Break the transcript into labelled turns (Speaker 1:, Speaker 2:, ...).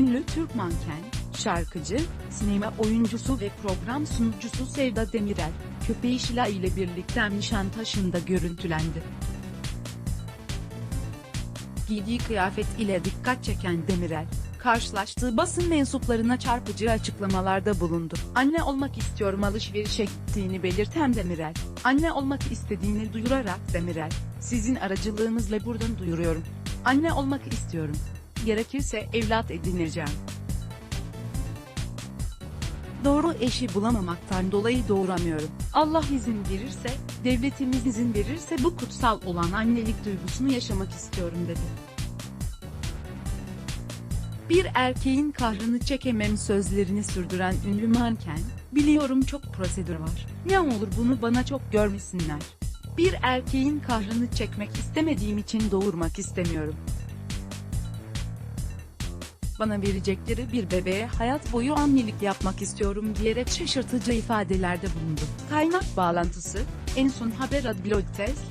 Speaker 1: Türk manken, şarkıcı, sinema oyuncusu ve program sunucusu Sevda Demirel, köpeği Şila ile birlikte Nişantaşı'nda görüntülendi. Giydiği kıyafet ile dikkat çeken Demirel, karşılaştığı basın mensuplarına çarpıcı açıklamalarda bulundu. Anne olmak istiyorum alışverişe gittiğini belirten Demirel, anne olmak istediğini duyurarak Demirel, sizin aracılığınızla buradan duyuruyorum. Anne olmak istiyorum. Gerekirse evlat edineceğim. Doğru eşi bulamamaktan dolayı doğuramıyorum. Allah izin verirse, devletimiz izin verirse bu kutsal olan annelik duygusunu yaşamak istiyorum dedi. Bir erkeğin kahrını çekemem sözlerini sürdüren ünlü manken, biliyorum çok prosedür var. Ne olur bunu bana çok görmesinler. Bir erkeğin kahrını çekmek istemediğim için doğurmak istemiyorum. Bana verecekleri bir bebeğe hayat boyu annelik yapmak istiyorum diyerek şaşırtıcı ifadelerde bulundu. Kaynak bağlantısı, en son haber adblog test,